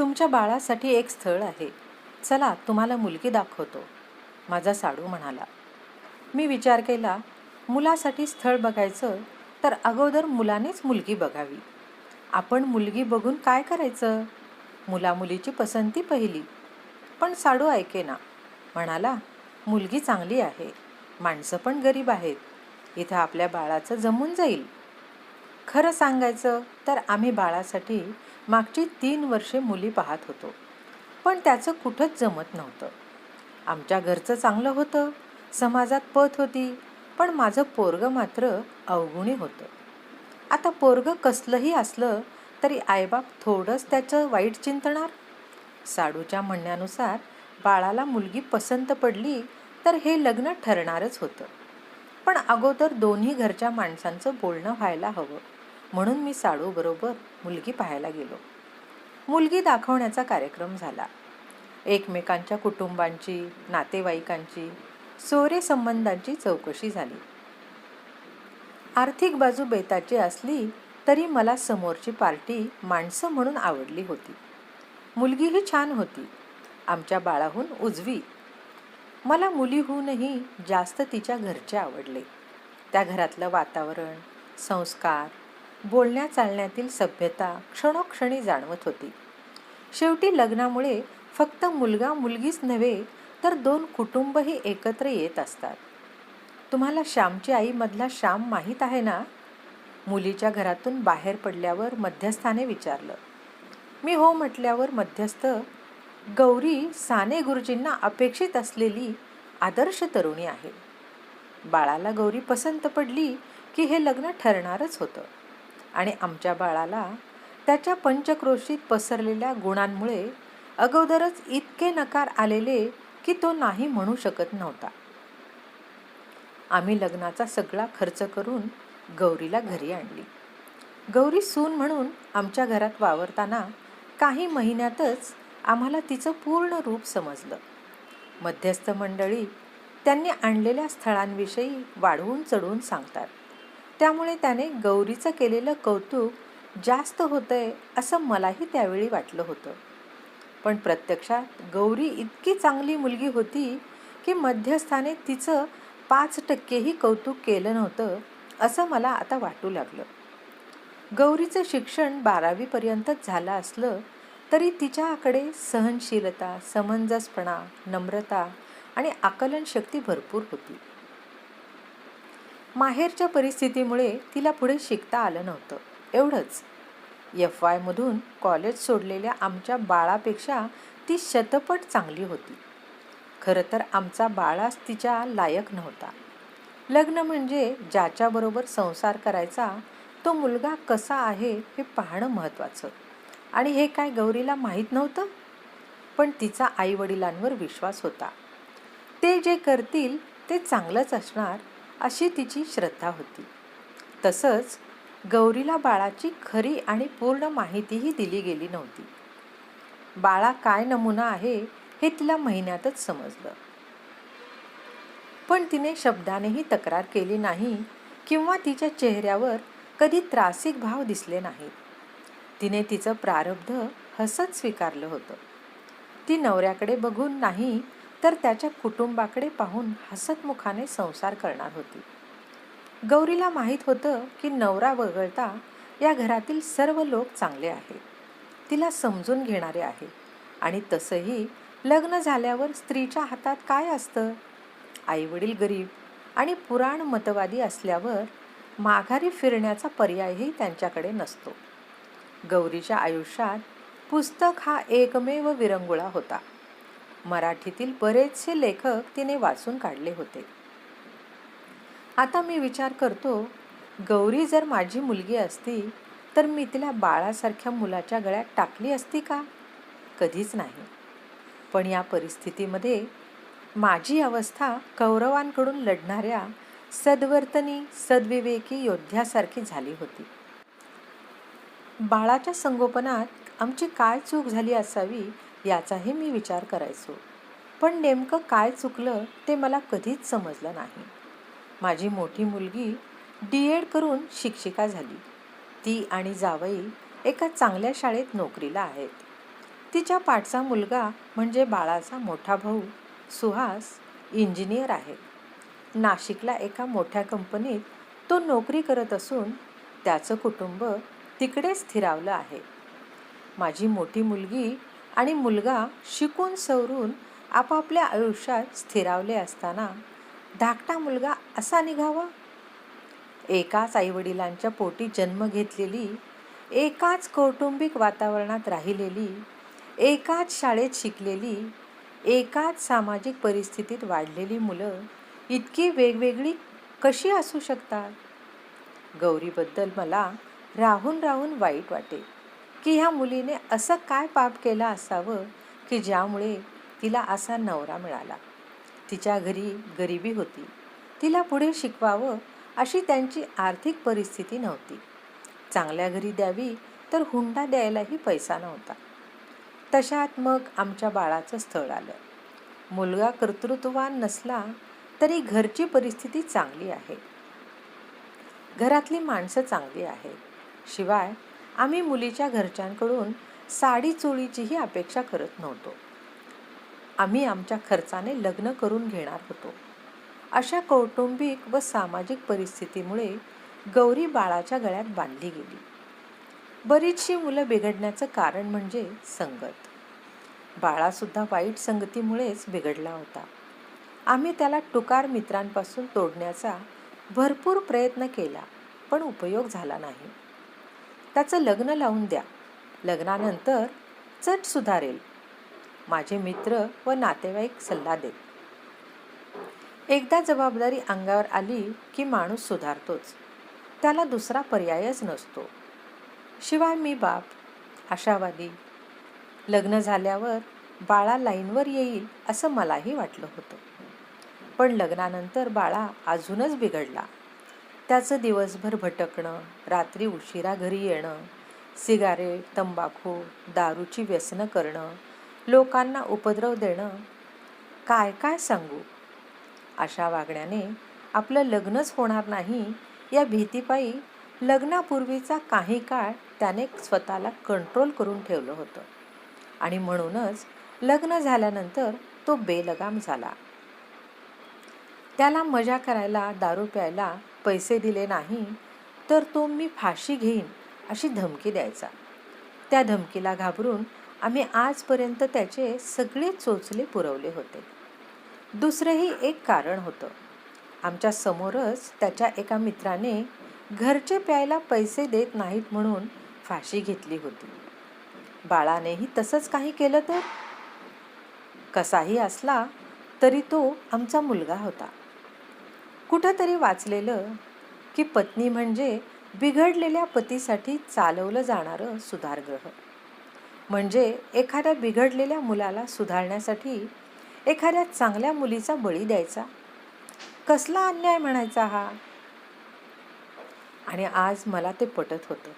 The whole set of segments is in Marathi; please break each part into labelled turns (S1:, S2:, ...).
S1: तुमच्या बाळासाठी एक स्थळ आहे. चला तुम्हाला मुलगी दाखवतो. माझा साडू म्हणाला. मी विचार केला मुलासाठी स्थळ बघायचं तर अगोदर मुलानेच मुलगी बघावी. आपण मुलगी बघून काय करायचं? मुलामुलीची पसंती पहिली. पण साडू ऐके ना. म्हणाला मुलगी चांगली आहे. माणसं पण गरीब आहेत. इथं आपल्या बाळाचं जमून जाईल. खरं सांगायचं तर आम्ही बाळासाठी मागची तीन वर्षे मुली पाहत होतो. पण त्याचं कुठंच जमत नव्हतं. आमच्या घरचं चांगलं होतं. समाजात पत होती. पण माझं पोरगं मात्र अवगुणी होतं. आता पोरगं कसलंही असलं तरी आईबाप थोडंच त्याचं वाईट चिंतणार? साडूच्या म्हणण्यानुसार बाळाला मुलगी पसंत पडली तर हे लग्न ठरणारच होतं. पण अगोदर दोन्ही घरच्या माणसांचं बोलणं व्हायला हवं. म्हणून मी साडूबरोबर मुलगी पाहायला गेलो. मुलगी दाखवण्याचा कार्यक्रम झाला. एकमेकांच्या कुटुंबांची नातेवाईकांची सोरे संबंधांची चौकशी झाली. आर्थिक बाजू बेताची असली तरी मला समोरची पार्टी माणसं म्हणून आवडली होती. मुलगीही छान होती. आमच्या बाळाहून उजवी. मला मुलीहूनही जास्त तिच्या घरचे आवडले. त्या घरातलं वातावरण संस्कार बोलण्या चालण्यातील सभ्यता क्षणोक्षणी जाणवत होती. शेवटी लग्नामुळे फक्त मुलगा मुलगीच नव्हे तर दोन कुटुंबही एकत्र येत असतात. तुम्हाला श्यामची आईमधला श्याम माहीत आहे ना? मुलीच्या घरातून बाहेर पडल्यावर मध्यस्थाने विचारलं. मी हो म्हटल्यावर मध्यस्थ गौरी साने गुरुजींना अपेक्षित असलेली आदर्श तरुणी आहे. बाळाला गौरी पसंत पडली की हे लग्न ठरणारच होतं. आणि आमच्या बाळाला त्याच्या पंचक्रोशीत पसरलेल्या गुणांमुळे अगोदरच इतके नकार आलेले की तो नाही म्हणू शकत नव्हता. आम्ही लग्नाचा सगळा खर्च करून गौरीला घरी आणली. गौरी सून म्हणून आमच्या घरात वावरताना काही महिन्यातच आम्हाला तिचं पूर्ण रूप समजलं. मध्यस्थ मंडळी त्यांनी आणलेल्या स्थळांविषयी वाढवून चढवून सांगतात. त्यामुळे त्याने गौरीचं केलेलं कौतुक जास्त होतंय असं मलाही त्यावेळी वाटलं होतं. पण प्रत्यक्षात गौरी इतकी चांगली मुलगी होती की मध्यस्थाने तिचं पाच टक्केही कौतुक केलं नव्हतं असं मला आता वाटू लागलं. गौरीचं शिक्षण बारावीपर्यंतच झालं असलं तरी तिच्याकडे सहनशीलता समंजसपणा नम्रता आणि आकलनशक्ती भरपूर होती. माहेरच्या परिस्थितीमुळे तिला पुढे शिकता आलं नव्हतं. एवढंच. एफ वायमधून कॉलेज सोडलेल्या आमच्या बाळापेक्षा ती शतपट चांगली होती. खरं तर आमचा बाळाच तिच्या लायक नव्हता. लग्न म्हणजे ज्याच्याबरोबर संसार करायचा तो मुलगा कसा आहे हे पाहणं महत्त्वाचं. आणि हे काय गौरीला माहीत नव्हतं? पण तिचा आईवडिलांवर विश्वास होता. ते जे करतील ते चांगलंच असणार अशी तिची श्रद्धा होती. तसंच गौरीला बाळाची खरी आणि पूर्ण माहितीही दिली गेली नव्हती. बाळा काय नमुना आहे हे तिला महिन्यातच समजलं. पण तिने शब्दानेही तक्रार केली नाही किंवा तिच्या चेहऱ्यावर कधी त्रासिक भाव दिसले नाहीत तिने तिचं प्रारब्ध हसत स्वीकारलं होतं. ती नवऱ्याकडे बघून नाही तर त्याच्या कुटुंबाकडे पाहून हसतमुखाने संसार करणार होती. गौरीला माहीत होतं की नवरा वगळता या घरातील सर्व लोक चांगले आहेत. तिला समजून घेणारे आहे. आणि तसंही लग्न झाल्यावर स्त्रीच्या हातात काय असतं? आईवडील गरीब आणि पुराण मतवादी असल्यावर माघारी फिरण्याचा पर्यायही त्यांच्याकडे नसतो. गौरीच्या आयुष्यात पुस्तक हा एकमेव विरंगुळा होता. मराठीतील बरेचसे लेखक तिने वाचून काढले होते. आता मी विचार करतो गौरी जर माझी मुलगी असती तर मी तिला बाळासारख्या मुलाच्या गळ्यात टाकली असती का? कधीच नाही. पण या परिस्थितीमध्ये माझी अवस्था कौरवांकडून लढणाऱ्या सद्वर्तनी सद्विवेकी योद्ध्यासारखी झाली होती. बाळाच्या संगोपनात आमची काय चूक झाली असावी याचाही मी विचार करायचो. पण नेमकं काय चुकलं ते मला कधीच समजलं नाही. माझी मोठी मुलगी डी एड करून शिक्षिका झाली. ती आणि जावई एका चांगल्या शाळेत नोकरीला आहेत. तिच्या पाठचा मुलगा म्हणजे बाळाचा मोठा भाऊ सुहास इंजिनियर आहे. नाशिकला एका मोठ्या कंपनीत तो नोकरी करत असून त्याचं कुटुंब तिकडे स्थिरावलं आहे. माझी मोठी मुलगी आणि मुलगा शिकून सवरून आपापल्या आयुष्यात स्थिरावले असताना धाकटा मुलगा असा निघावा? एकाच आईवडिलांच्या पोटी जन्म घेतलेली एकाच कौटुंबिक वातावरणात राहिलेली एकाच शाळेत शिकलेली एकाच सामाजिक परिस्थितीत वाढलेली मुलं इतकी वेगवेगळी कशी असू शकतात? गौरीबद्दल मला राहून राहून वाईट वाटे की ह्या मुलीने असं काय पाप केलं असावं की ज्यामुळे तिला असा नवरा मिळाला. तिच्या घरी गरिबी होती. तिला पुढे शिकवावं अशी त्यांची आर्थिक परिस्थिती नव्हती. चांगल्या घरी द्यावी तर हुंडा द्यायलाही पैसा नव्हता. तशात मग आमच्या बाळाचं स्थळ आलं. मुलगा कर्तृत्ववान नसला तरी घरची परिस्थिती चांगली आहे. घरातली माणसं चांगली आहेत. शिवाय आम्ही मुलीच्या घरच्यांकडून साडी चोळीचीही अपेक्षा करत नव्हतो. आम्ही आमच्या खर्चाने लग्न करून घेणार होतो. अशा कौटुंबिक व सामाजिक परिस्थितीमुळे गौरी बाळाच्या गळ्यात बांधली गेली. बरीचशी मुलं बिघडण्याचं कारण म्हणजे संगत. बाळासुद्धा वाईट संगतीमुळेच बिघडला होता. आम्ही त्याला टुकार मित्रांपासून तोडण्याचा भरपूर प्रयत्न केला पण उपयोग झाला नाही. त्याचं लग्न लावून द्या. लग्नानंतर चट सुधारेल. माझे मित्र व नातेवाईक सल्ला देत. एकदा जबाबदारी अंगावर आली की माणूस सुधारतोच. त्याला दुसरा पर्यायच नसतो. शिवाय मी बाप आशावादी. लग्न झाल्यावर बाळा लाईनवर येईल असं मलाही वाटलं होतं. पण लग्नानंतर बाळा अजूनच बिघडला. त्याचं दिवसभर भटकणं रात्री उशिरा घरी येणं सिगारेट तंबाखू दारूची व्यसनं करणं लोकांना उपद्रव देणं काय काय सांगू? अशा वागण्याने आपलं लग्नच होणार नाही या भीतीपायी लग्नापूर्वीचा काही काळ त्याने स्वतःला कंट्रोल करून ठेवलं होतं. आणि म्हणूनच लग्न झाल्यानंतर तो बेलगाम झाला. त्याला मजा करायला दारू प्यायला पैसे दिले नाही तर तो मी फाशी घेईन अशी धमकी द्यायचा. त्या धमकीला घाबरून आम्ही आजपर्यंत त्याचे सगळे चोचले पुरवले होते. दुसरंही एक कारण होतं. आमच्या समोरच त्याच्या एका मित्राने घरचे प्यायला पैसे देत नाहीत म्हणून फाशी घेतली होती. बाळानेही तसंच काही केलं तर? कसाही असला तरी तो आमचा मुलगा होता. कुठंतरी वाचलेलं की पत्नी म्हणजे बिघडलेल्या पतीसाठी चालवलं जाणारं सुधारग्रह. म्हणजे एखाद्या बिघडलेल्या मुलाला सुधारण्यासाठी एखाद्या चांगल्या मुलीचा बळी द्यायचा. कसला अन्याय म्हणायचा हा? आणि आज मला ते पटत होतं.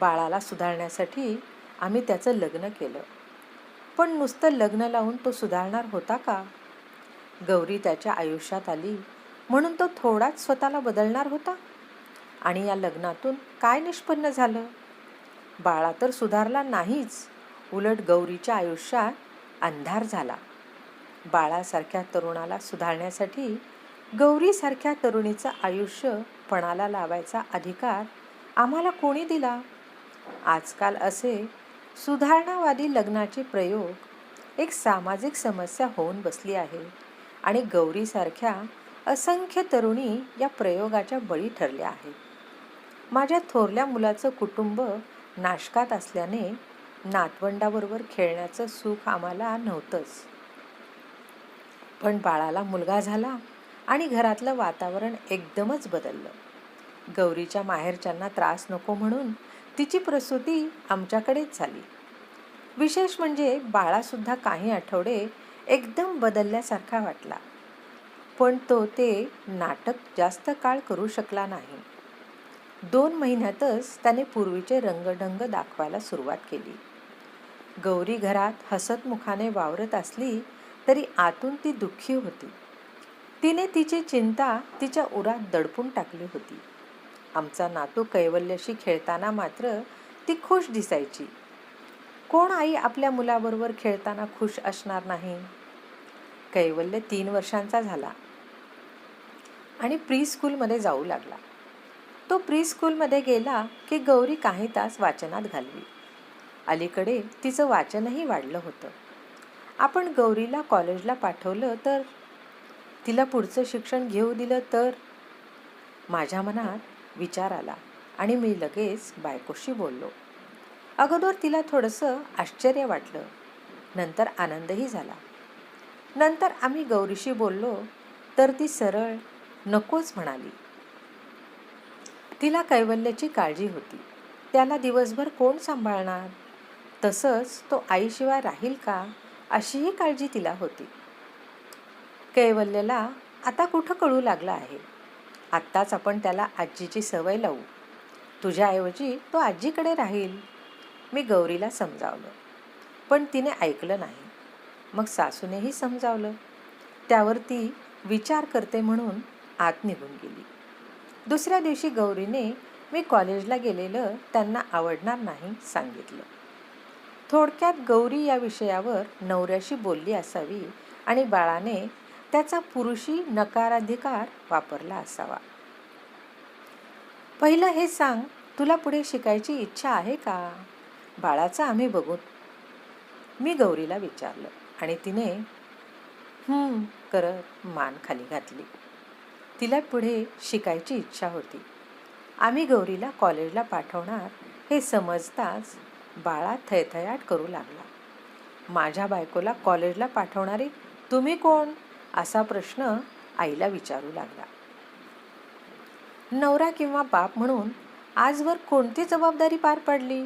S1: बाळाला सुधारण्यासाठी आम्ही त्याचं लग्न केलं. पण नुसतं लग्न लावून तो सुधारणार होता का? गौरी त्याच्या आयुष्यात आली म्हणून तो थोडाच स्वतःला बदलणार होता. आणि या लग्नातून काय निष्पन्न झालं? बाळा तर सुधारला नाहीच. उलट गौरीच्या आयुष्यात अंधार झाला. बाळासारख्या तरुणाला सुधारण्यासाठी गौरीसारख्या तरुणीचं आयुष्य पणाला लावायचा अधिकार आम्हाला कोणी दिला? आजकाल असे सुधारणावादी लग्नाचे प्रयोग एक सामाजिक समस्या होऊन बसली आहे. आणि गौरीसारख्या असंख्य तरुणी या प्रयोगाच्या बळी ठरल्या आहेत. माझ्या थोरल्या मुलाचं कुटुंब नाशकात असल्याने नातवंडाबरोबर खेळण्याचं सुख आम्हाला नव्हतंच. पण बाळाला मुलगा झाला आणि घरातलं वातावरण एकदमच बदललं. गौरीच्या माहेरच्यांना त्रास नको म्हणून तिची प्रसूती आमच्याकडेच झाली. विशेष म्हणजे बाळासुद्धा काही आठवडे एकदम बदलल्यासारखा वाटला. पण तो ते नाटक जास्त काळ करू शकला नाही. दोन महिन्यातच त्याने पूर्वीचे रंगढंग दाखवायला सुरुवात केली. गौरी घरात हसतमुखाने वावरत असली तरी आतून ती दुःखी होती. तिने तिची चिंता तिच्या उरात दडपून टाकली होती. आमचा नातू कैवल्यशी खेळताना मात्र ती खुश दिसायची. कोण आई आपल्या मुलाबरोबर खेळताना खुश असणार नाही? कैवल्य तीन वर्षांचा झाला. आणि प्री स्कूलमध्ये जाऊ लागला. तो प्री स्कूलमध्ये गेला की गौरी काही तास वाचनात घालवी. अलीकडे तिचं वाचनही वाढलं होतं. आपण गौरीला कॉलेजला पाठवलं तर तिला पुढचं शिक्षण घेऊ दिलं तर? माझ्या मनात विचार आला आणि मी लगेच बायकोशी बोललो. अगोदर तिला थोडंसं आश्चर्य वाटलं. नंतर आनंदही झाला. नंतर आम्ही गौरीशी बोललो तर ती सरळ नकोच म्हणाली. तिला कैवल्याची काळजी होती. त्याला दिवसभर कोण सांभाळणार? तसंच तो आईशिवाय राहील का? अशीही काळजी तिला होती. कैवल्यला आता कुठं कळू लागला आहे? आत्ताच आपण त्याला आजीची सवय लावू. तुझ्याऐवजी तो आजीकडे राहील. मी गौरीला समजावलं. पण तिने ऐकलं नाही. मग सासूनेही समजावलं. त्यावर ती विचार करते म्हणून आत निघून गेली. दुसऱ्या दिवशी गौरीने मी कॉलेजला गेलेलं त्यांना आवडणार नाही सांगितलं. थोडक्यात गौरी या विषयावर नवऱ्याशी बोलली असावी आणि बाळाने त्याचा पुरुषी नकाराधिकार वापरला असावा. पहिलं हे सांग तुला पुढे शिकायची इच्छा आहे का? बाळाचं आम्ही बघू. मी गौरीला विचारलं. आणि तिने हं करत मान खाली घातली. तिला पुढे शिकायची इच्छा होती. आम्ही गौरीला कॉलेजला पाठवणार हे समजताच बाळा थैथयाट करू लागला. माझ्या बायकोला कॉलेजला पाठवणारे तुम्ही कोण? असा प्रश्न आईला विचारू लागला. नवरा किंवा बाप म्हणून आजवर कोणती जबाबदारी पार पडली?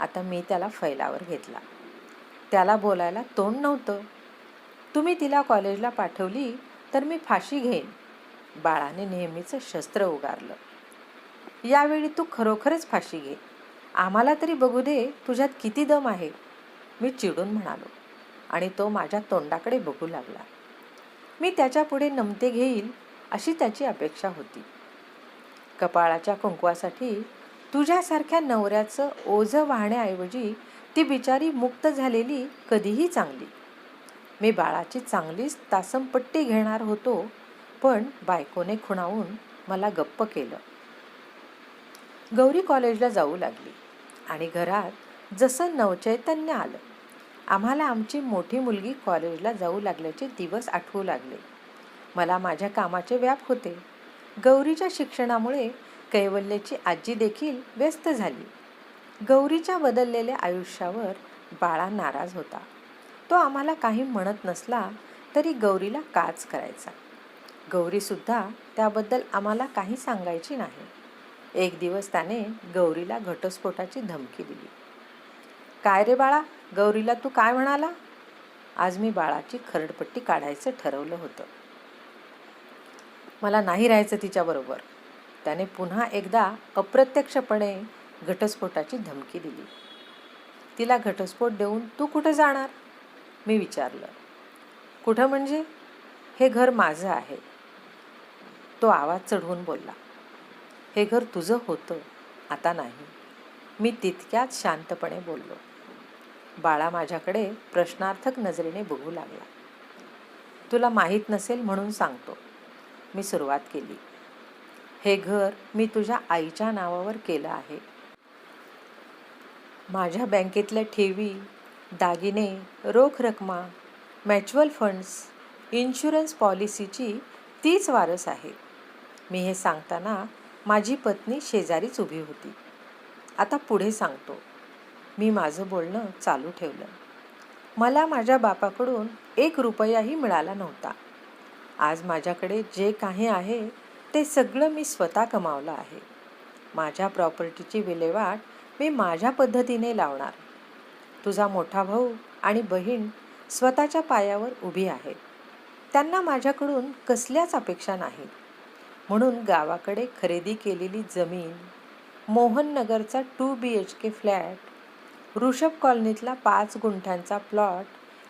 S1: आता मी त्याला फैलावर घेतला. त्याला बोलायला तोंड नव्हतं. तुम्ही तिला कॉलेजला पाठवली तर मी फाशी घेईन. बाळाने नेहमीचं शस्त्र उगारलं. यावेळी तू खरोखरच फाशी घे. आम्हाला तरी बघू दे तुझ्यात किती दम आहे. मी चिडून म्हणालो आणि तो माझ्या तोंडाकडे बघू लागला. मी त्याच्यापुढे नमते घेईल अशी त्याची अपेक्षा होती. कपाळाच्या कुंकवासाठी तुझ्यासारख्या नवऱ्याचं ओझं वाहण्याऐवजी ती बिचारी मुक्त झालेली कधीही चांगली. मी बाळाची चांगलीच तासमपट्टी घेणार होतो पण बायकोने खुणावून मला गप्प केलं. गौरी कॉलेजला जाऊ लागली आणि घरात जसं नवचैतन्य आलं आम्हाला आमची मोठी मुलगी कॉलेजला जाऊ लागल्याचे दिवस आठवू लागले. मला माझ्या कामाचे व्याप होते. गौरीच्या शिक्षणामुळे कैवल्याची आजी देखील व्यस्त झाली. गौरीच्या बदललेल्या आयुष्यावर बाळा नाराज होता. तो आम्हाला काही म्हणत नसला तरी गौरीला काच करायचा. गौरीसुद्धा त्याबद्दल आम्हाला काही सांगायची नाही. एक दिवस त्याने गौरीला घटस्फोटाची धमकी दिली. काय रे बाळा गौरीला तू काय म्हणाला? आज मी बाळाची खरडपट्टी काढायचं ठरवलं होतं. मला नाही राहायचं तिच्याबरोबर. त्याने पुन्हा एकदा अप्रत्यक्षपणे घटस्फोटाची धमकी दिली. तिला घटस्फोट देऊन तू कुठं जाणार? मी विचारलं. कुठं म्हणजे? हे घर माझं आहे. तो आवाज चढवून बोलला. हे घर तुझं होतं आता नाही. मी तितक्याच शांतपणे बोललो. बाळा माझ्याकडे प्रश्नार्थक नजरेने बघू लागला. तुला माहीत नसेल म्हणून सांगतो. मी सुरुवात केली. हे घर मी तुझ्या आईच्या नावावर केलं आहे. माझ्या बँकेतल्या ठेवी दागिने रोख रकमा म्युच्युअल फंड्स इन्शुरन्स पॉलिसीची तीच वारस आहे. मी हे सांगताना माझी पत्नी शेजारीच उभी होती. आता पुढे सांगतो. मी माझं बोलणं चालू ठेवलं. मला माझ्या बापाकडून एक रुपयाही मिळाला नव्हता. आज माझ्याकडे जे काही आहे ते सगळं मी स्वतः कमावलं आहे. माझ्या प्रॉपर्टीची विल्हेवाट मी माझ्या पद्धतीने लावणार. तुझा मोठा भाऊ आणि बहीण स्वतःच्या पायावर उभी आहेत. त्यांना माझ्याकडून कसल्याच अपेक्षा नाहीत म्हणून गावाकडे खरेदी केलेली जमीन मोहननगरचा two B H K flat Rishabh कॉलनीतला पाच गुंठ्यांचा प्लॉट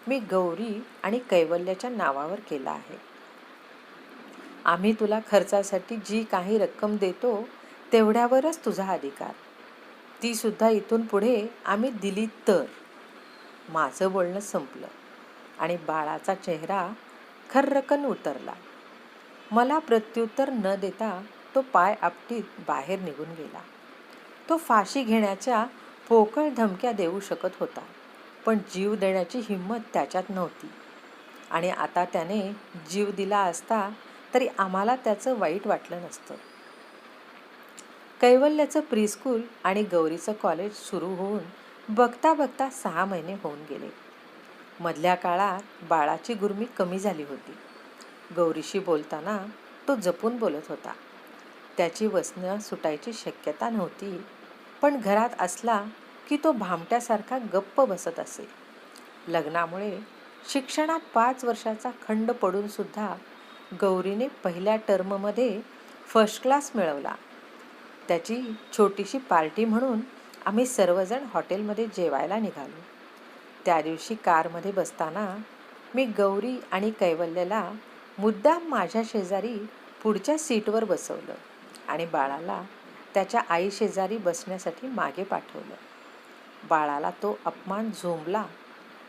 S1: मी गौरी आणि कैवल्याच्या नावावर केला आहे. आम्ही तुला खर्चासाठी जी काही रक्कम देतो तेवढ्यावरच तुझा अधिकार. तीसुद्धा इथून पुढे आम्ही दिली तर. माझं बोलणं संपलं आणि बाळाचा चेहरा खर्रकन उतरला. मला प्रत्युत्तर न देता तो पाय आपटीत बाहेर निघून गेला. तो फाशी घेण्याच्या पोकळ धमक्या देऊ शकत होता पण जीव देण्याची हिंमत त्याच्यात नव्हती. आणि आता त्याने जीव दिला असता तरी आम्हाला त्याचं वाईट वाटलं नसतं. कैवल्याचं प्रीस्कूल आणि गौरीचं कॉलेज सुरू होऊन बघता बघता सहा महिने होऊन गेले. मधल्या काळात बाळाची गुरमी कमी झाली होती. गौरीशी बोलताना तो जपून बोलत होता. त्याची वसनं सुटायची शक्यता नव्हती पण घरात असला की तो भामट्यासारखा गप्प बसत असे. लग्नामुळे शिक्षणात पाच वर्षाचा खंड पडूनसुद्धा गौरीने पहिल्या टर्ममध्ये फर्स्ट क्लास मिळवला. त्याची छोटीशी पार्टी म्हणून आम्ही सर्वजण हॉटेलमध्ये जेवायला निघालो. त्या दिवशी कारमध्ये बसताना मी गौरी आणि कैवल्यला मुद्दाम माझ्या शेजारी पुढच्या सीटवर बसवलं आणि बाळाला त्याच्या आई शेजारी बसण्यासाठी मागे पाठवलं. बाळाला तो अपमान झोंबला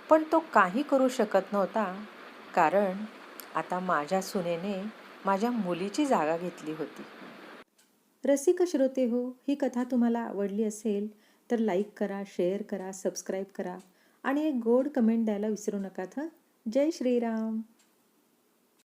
S1: पण तो काही करू शकत नव्हता कारण आता माझ्या सुनेने माझ्या मुलीची जागा घेतली होती. रसिक श्रोते हो ही कथा तुम्हाला आवडली असेल तर लाईक करा शेअर करा सबस्क्राईब करा आणि एक गोड कमेंट द्यायला विसरू नका हं? जय श्रीराम.